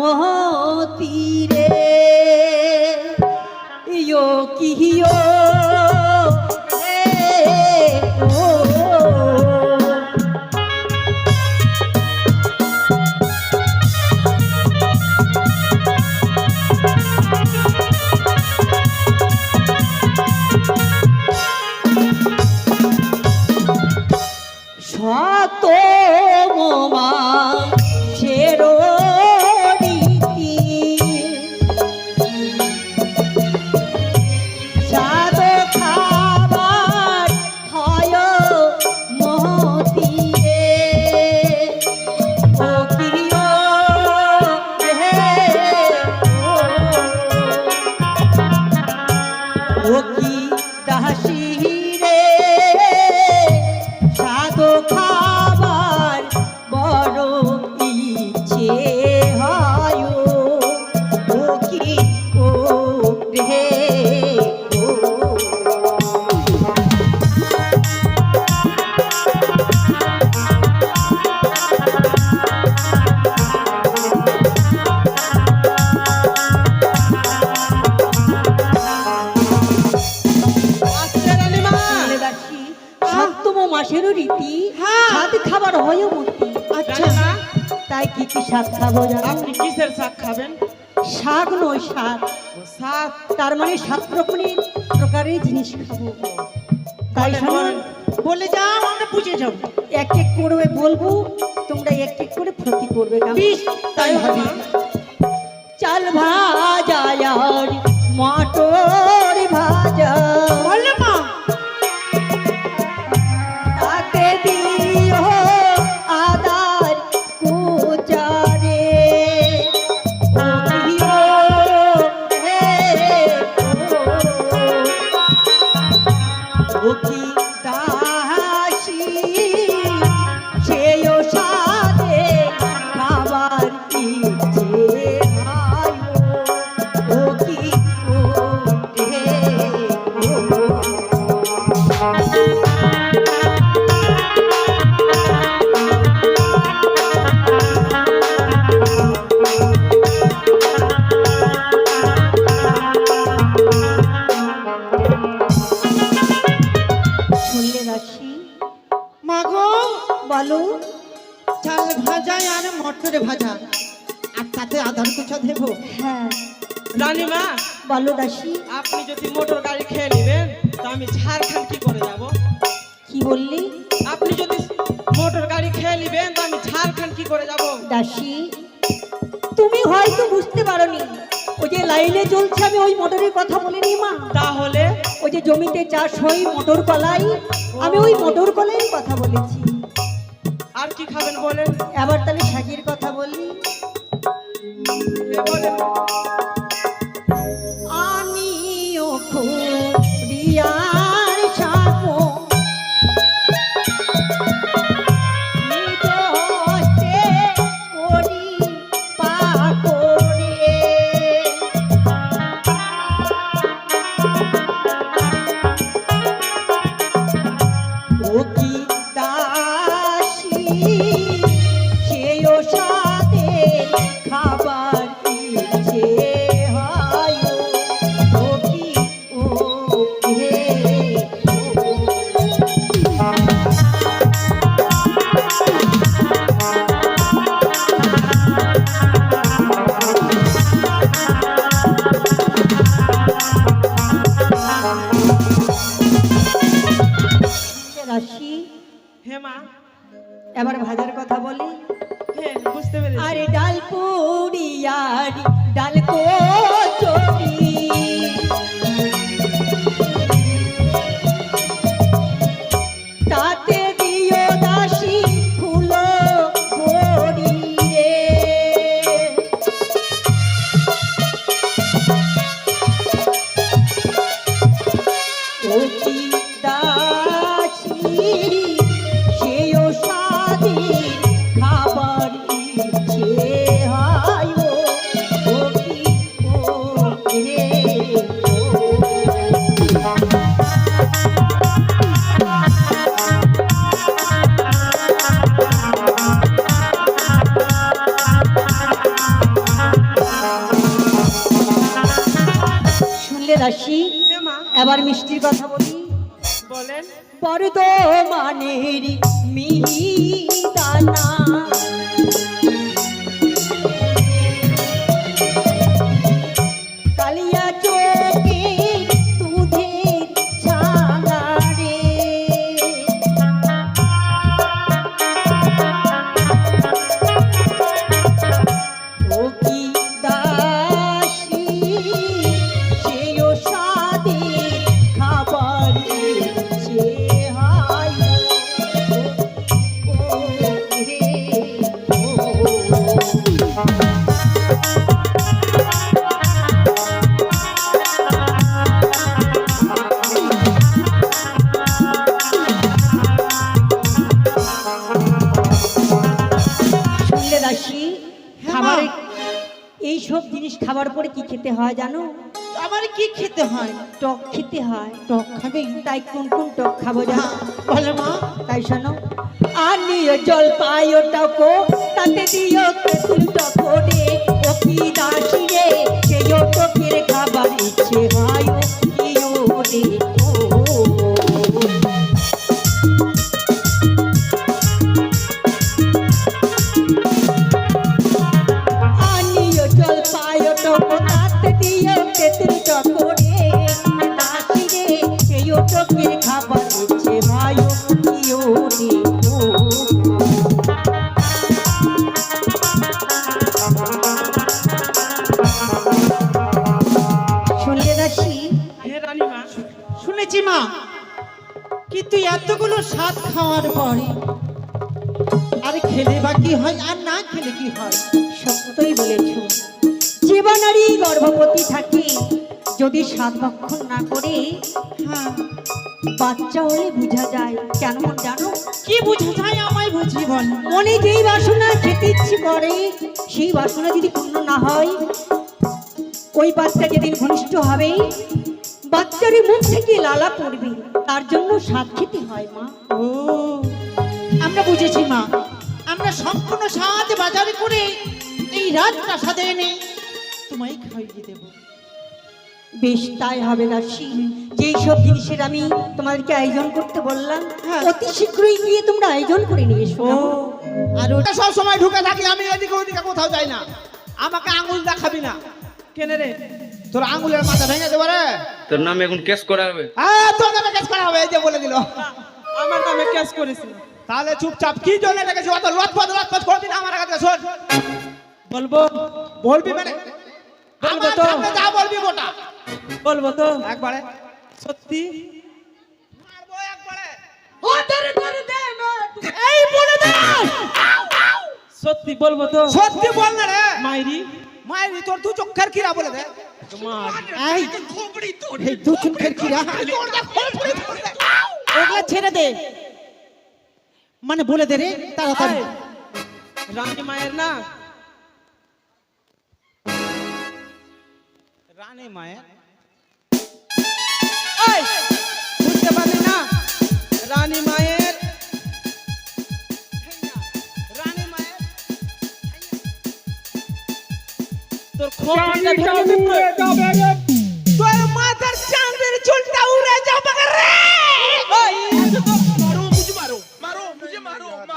মহতিরে মাসেরও রীতি সাত খাবার হয় মতি। আচ্ছা। তাই কি কি শাক খাব আপনি কিসের শাক খাবেন? শাক নয় শাক শাক তার মানে সাত রকমের প্রকারের জিনিস খাব। তাই বলে যাও আমরা বুঝে যাব। এক এক করে বলব তোমরা এক এক করে প্রতি করবে তাই হবে। চাল ভাজা আর আর তাতে আধার কুচা দেবো। হ্যাঁ। রানীমা বলো দাসী। আপনি যদি মোটর গাড়ি খেয়ে নেবেন তো আমি ঝাড়খণ্ড কি করে যাব? কি বললি? আপনি যদি মোটর গাড়ি খেয়ে নেবেন তো আমি ঝাড়খণ্ড কি করে যাব? দাসী তুমি হয়তো বুঝতে পারোনি। ওই যে লাইনে চলছে আমি ওই মোটরের কথা বলিনি মা। তাহলে? ওই যে জমিতে চাষ হয় মোটর কলাই আমি ওই মোটর কলাই কথা বলেছি। আর কি খাবেন বলেন? এবার তাহলে শাকের কথা বললি। এ হেমা এবার ভাজার কথা বলি। হ্যাঁ বুঝতে পেরেছি। আরে ডাল পুড়িয়ার ডাল কচুরি তাতে হ্যাঁ এবার মিষ্টির কথা বলি। বলেন। বরদ মানের মিহি খাবে তাই কোন কোন টক খাব যা বলে মা। তাই শোনো আর নিয়ে জল পায়ো টকো তাতে দিও তেঁতুল টকো রে ও কি দাসি রে? শুনেছি মা কিন্তু এতগুলো স্বাদ খাওয়ার পরে আর খেলে বা কি হয় আর না খেলে কি হয়? সত্যই বলেছ, জীবনারই গর্ভবতী থাকে, যদি সাত ভক্ষণ না করে হ্যাঁ বাচ্চা হলে বোঝা যায়। কেন জানো? কি বুঝা যায় আমায় বুঝি বল। মনে যেই বাসনা খেতে ইচ্ছে করে, সেই বাসনা যদি পূর্ণ না হয়, ওই বাচ্চা যেদিন ঘনিষ্ঠ হবে বাচ্চার মুখ থেকে লালা পড়বে তার জন্য স্বাদ খেতে হয় মা। ও। আমরা বুঝেছি মা আমরা সম্পূর্ণ স্বাদ বাজারে করে এই রাত প্রাসাদে এনে তোমায় খাইয়ে দেবো। বেশ তাই হবে না দাসী যেই সব জিনিসের আমি তোমাদেরকে আয়োজন করতে বললাম হ্যাঁ। অতি শীঘ্রই গিয়ে তোমরা আয়োজন করে নিয়ে এসো। আর ওটা ওটা সব সময় ঢুকে থাকি আমি এদিকে ওদিকে কোথাও যাই না। আমাকে আঙুল দেখাবি না। কেন রে? তোর আঙুলের মাথা ভেঙে দেবো রে। তোর নামে এখন কেস করা হবে হ্যাঁ তোর নামে কেস করা হবে এই যে বলে দিল। আমার নামে ক্যাশ করেছিল। তাহলে চুপচাপ কি জন্য লেগেছে অত লটপট লটপট করবি না আমার কাছে শোন। বলব? বলবি মানে? বলব আমার তো। সামনে যা বলবি গোটা। বলব তো। একবারে। সত্যি? মারবো একবারে। এই বলে দে। সত্যি বলব তো। সত্যি বল না রে। মাইরি। মায়ের তোর দু চোখের কিরা বলে দে। এই এই। ওগুলা ছেড়ে দে। মানে বলে দে রে তাড়াতাড়ি। রানী মায়ের না? রানী মায়ের? বুঝতে পারলি না? রানী মায়ের? তোর খোপটা ভেঙে দিবে তোর মাথার চাঁদের চুলটা উড়ে যাবে রে।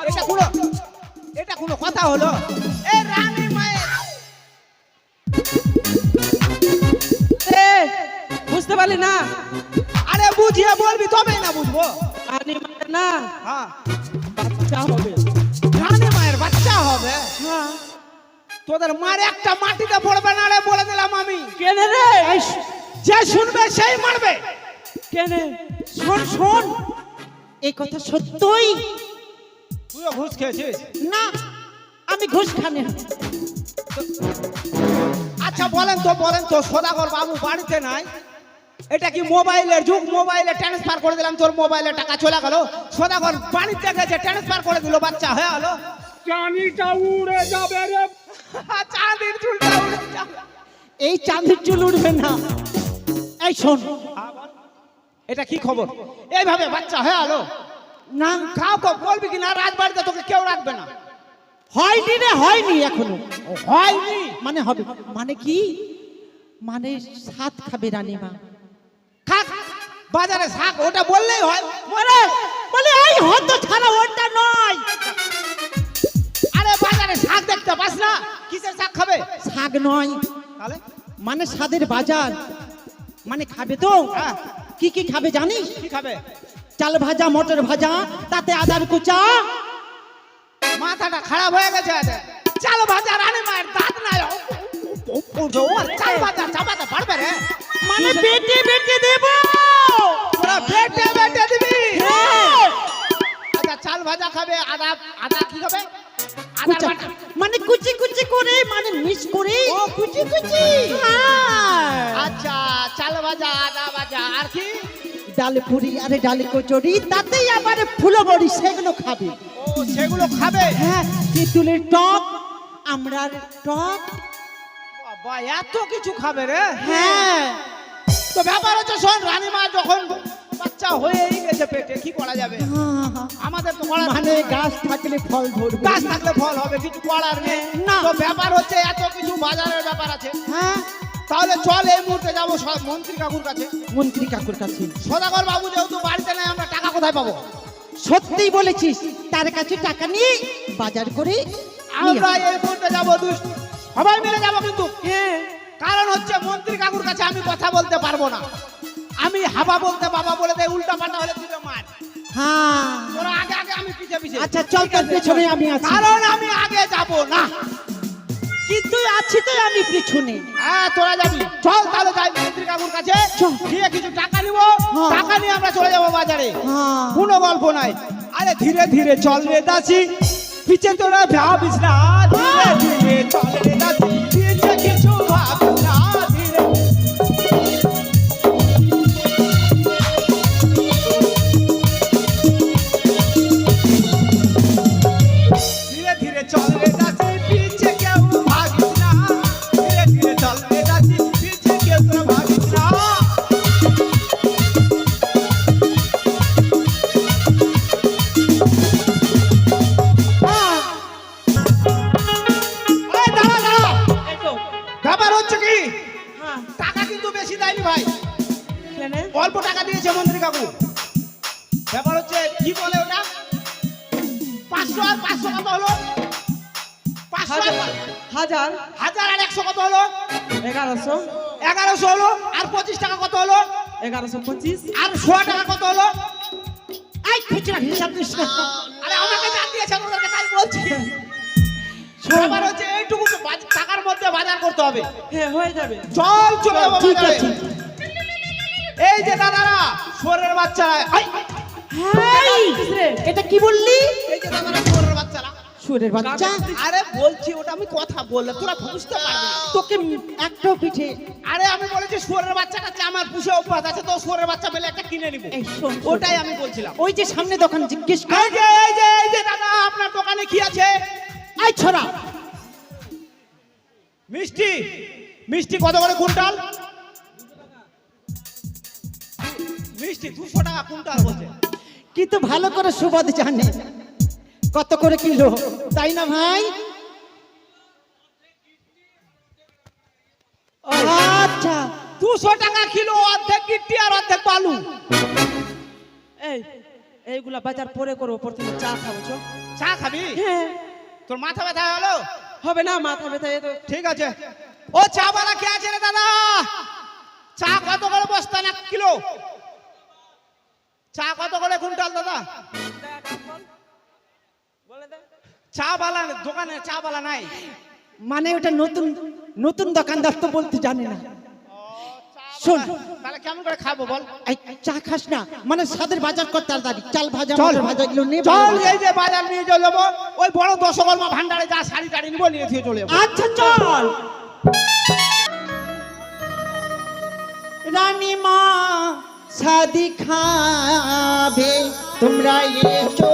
এটা কোনো এটা কোনো কথা হলো? এ রানী মায়ের। এ, বুঝতে পারলি না? আরে বুঝিয়ে বলবি তবেই না বুঝব। রানী মায়ের না। হ্যাঁ। তোদের মার একটা মাটিতে পড়বে না রে বলে দিলাম আমি। কেনে রে? যে শুনবে সেই মারবে। কেনে? শোন শোন। এই কথা সত্যই? তুইও ঘুষ খেয়েছিস? না আমি ঘুষ খানে আচ্ছা বলেন তো বলেন তো সদাগর বাবু বাড়িতে নাই? এটা কি মোবাইলের যুগ? মোবাইলে ট্রান্সফার করে দিলাম তোর মোবাইলে টাকা চলে গেল? সদাগর বাড়িতে গেছে ট্রান্সফার করে দিল বাচ্চা হয়ে গেল। চাঁদিটা উড়ে যাবে রে। চাঁদির চুলটা এই চাঁদের চুল উঠবে না। এই শোন। এটা কি খবর? এইভাবে বাচ্চা হয়ে গেল না কাউকে বলবি কি না? রাজবাড়িতে তোকে কেউ রাখবে না। হয়নি রে হয়নি এখনও। হয়নি। মানে হবে মানে কি? মানে সাত খাবে রানীমা খাক বাজারে শাক ওটা বললেই হয়। বলে বলে এই হতো ছাড়া ওটা নয়। বাজারে শাক দেখতে পাস না? কিসের শাক খাবে? শাক নয়। তাহলে? মানে স্বাদের বাজার। মানে খাবে তো? হ্যাঁ। কি কি খাবে জানিস? কি খাবে? চাল ভাজা মটর ভাজা তাতে আদার কুচা। মাথাটা খারাপ হয়ে গেছে। চাল ভাজা রানী মায়ের দাঁত নাই। চাল ভাজা চাপাতে পারবে রে? মানে বেটে বেটে দেব। তোরা বেটে বেটে দিবি। হ্যাঁ। আচ্ছা চাল ভাজা খাবে আদা আদা কি খাবে মানে কুচি কুচি করে মানে মিক্স করে। ও কুচি কুচি। হ্যাঁ। আচ্ছা চাল ভাজা আদা ভাজা আর কি? ডাল পুরি আরে ডাল কচুরি তাতেই আবার ফুলো বড়ি সেগুলো খাবে। ও সেগুলো খাবে? হ্যাঁ তেঁতুলের টক আমরার টক। বাবা এত কিছু খাবে রে? হ্যাঁ। তো ব্যাপার হচ্ছে শোন রানীমা যখন বাচ্চা হয়েই গেছে পেটে কি করা যাবে? আমাদের তো করার মানে গাছ থাকলে ফল ধরবে। গাছ থাকলে ফল হবে কিছু করার নেই। না। তো ব্যাপার হচ্ছে এত কিছু বাজারের ব্যাপার আছে। হ্যাঁ। তাহলে চল এই মুহূর্তে যাব সব মন্ত্রী কাকুর কাছে। মন্ত্রী কাকুর কাছে। সদাগর বাবু যেহেতু বাড়িতে নাই আমরা টাকা কোথায় পাবো? সত্যিই বলেছিস তার কাছে টাকা নিয়ে বাজার করে আমরা এই মুহূর্তে যাব সবাই মিলে যাব কিন্তু। হ্যাঁ। কারণ হচ্ছে মন্ত্রী কাকুর কাছে আমি কথা বলতে পারব না। আমি হাবা বলতে বাবা বলে দেয় উল্টা পাল্টা হলে তুই মার। হ্যাঁ। তোরা আগে আগে আমি পিছে পিছে। আচ্ছা চল তোর পেছনে আমি আছি। কারণ আমি আগে যাব না। কিন্তু আছি তো আমি পিছনে। হ্যাঁ তোরা যাবি। চল তাহলে যাই মন্ত্রী কাকুর কাছে। গিয়ে কিছু টাকা নিব। হ্যাঁ। টাকা নিয়ে আমরা চলে যাব বাজারে। হ্যাঁ। কোনো গল্প নাই। আরে ধীরে ধীরে চল রে দাসি। পিছে তোরা ভাবিস না। ধীরে ধীরে চল রে দাসি। এগারোশো। এগারোশো হলো আর পঁচিশ টাকা কত হলো? এগারোশো পঁচিশ। আর শো টাকা কত হলো? এই খুচরা হিসাব দিস আরে আমাকে যা দিয়েছে ওদেরকে তাই বলছি। ব্যাপার হচ্ছে এইটুকু তো বাজ- টাকার মধ্যে বাজার করতে হবে। হ্যাঁ হয়ে যাবে। চল চলে যাব ঠিক আছে। এই যে দাদারা সোরের বাচ্চারা। এই, এই, এটা কি বললি? এই যে দাদারা সোরের বাচ্চা। আরে বলছি ওটা আমি কথা বললাম তোরা বুঝতে পারবি। তোকে একটাও পিঠে। আরে আমি বলেছি সোরের বাচ্চাটা যে আমার পুষে অভ্যাস আছে তো সোরের বাচ্চা পেলে একটা কিনে নিব। ওটাই আমি বলছিলাম। ওই যে সামনে দোকান জিজ্ঞেস কর। এই যে এই যে এই যে দাদা আপনার দোকানে কি আছে? এই ছড়া। মিষ্টি। মিষ্টি কত করে কুইন্টাল? মিষ্টি দুশো টাকা কুইন্টাল বলছে। কিন্তু ভালো করে সুবাদ জানে। কত করে কিলো? তাই না ভাই? আচ্ছা দুশো টাকা কিলো অর্ধেক গিট্টি আর অর্ধেক বালু। এই এইগুলা বাজার পরে করব প্রথমে চা খাব চল। চা খাবি? হ্যাঁ। তোর মাথা ব্যথা হলো? হবে না মাথা ব্যথা এ তো ঠিক আছে। ও চা বালা কে আছে রে দাদা? চা কত করে বস্তা না কিলো? চা কত করে কুইন্টাল দাদা? চা বালা দোকানে চা বালা নাই। মানে ওটা নতুন নতুন দোকানদার তো বলতে জানে না। শোন। তাহলে কেমন করে খাব বল? এই চা খাস না। মানে সাদের বাজার কর তাড়াতাড়ি। চাল ভাজা চল। ভাজা এগুলো নিয়ে চল এই যে বাজার নিয়ে চলে যাব। ওই বড় দশকর্মা ভান্ডারে যা শাড়ি টাড়ি নিবো নিয়ে দিয়ে চলে যাব। আচ্ছা চল। রানীমা শাদি খাবে তোমরা এসো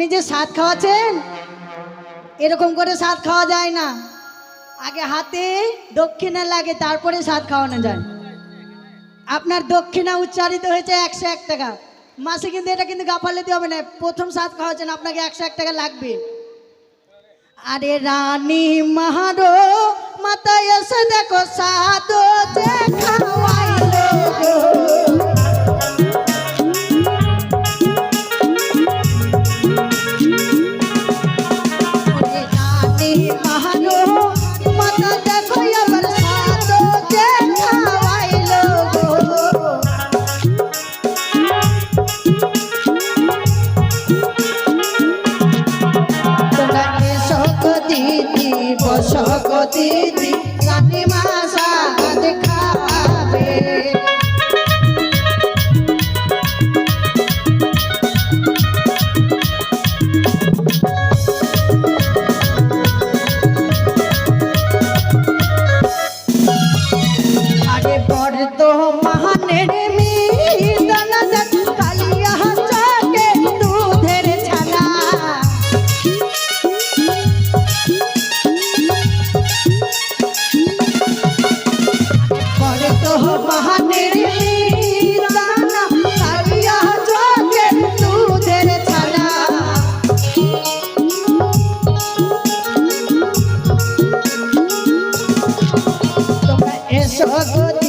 আপনি যে সাত খাওয়াচ্ছেন, এরকম করে সাত খাওয়া যায় না। আগে হাতে দক্ষিণা লাগে, তারপরে সাত খাওয়ানো যায়। আপনার দক্ষিণা উচ্চারিত হয়েছে একশো এক টাকা। মাসে কিন্তু এটা কিন্তু গাফালেতে হবে না। প্রথম সাত খাওয়াচ্ছেন, আপনাকে একশো এক টাকা লাগবে। আরে রানী মাহারো মাথায় এসে দেখো সাদো যে খাওয়াইলো। তোমরা Deixa eu.